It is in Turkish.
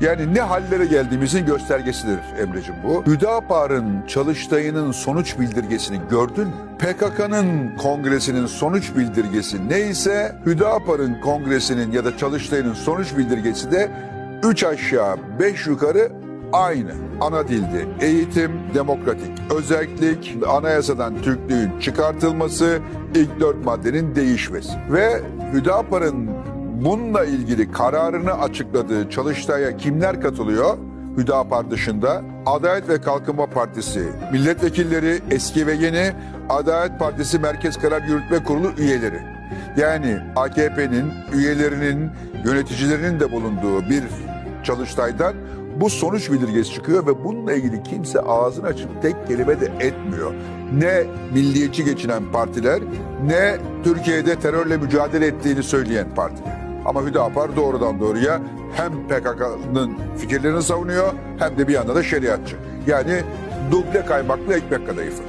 Yani ne hallere geldiğimizin göstergesidir Emre'cim bu. Hüdapar'ın Çalıştayı'nın sonuç bildirgesini gördün mü? PKK'nın kongresinin sonuç bildirgesi neyse Hüdapar'ın kongresinin ya da Çalıştayı'nın sonuç bildirgesi de 3 aşağı 5 yukarı aynı. Ana dildi. Eğitim, demokratik özellik, anayasadan Türklüğün çıkartılması, ilk dört maddenin değişmesi. Ve Hüdapar'ın bununla ilgili kararını açıkladığı çalıştaya kimler katılıyor? Hüdapar dışında Adalet ve Kalkınma Partisi milletvekilleri eski ve yeni Adalet Partisi Merkez Karar Yürütme Kurulu üyeleri. Yani AKP'nin üyelerinin yöneticilerinin de bulunduğu bir çalıştaydan bu sonuç bildirgesi çıkıyor ve bununla ilgili kimse ağzını açıp tek kelime de etmiyor. Ne milliyetçi geçinen partiler ne Türkiye'de terörle mücadele ettiğini söyleyen partiler. Ama Hüdapar doğrudan doğruya hem PKK'nın fikirlerini savunuyor hem de bir yanda da şeriatçı. Yani duble kaymaklı ekmek kadayıfı.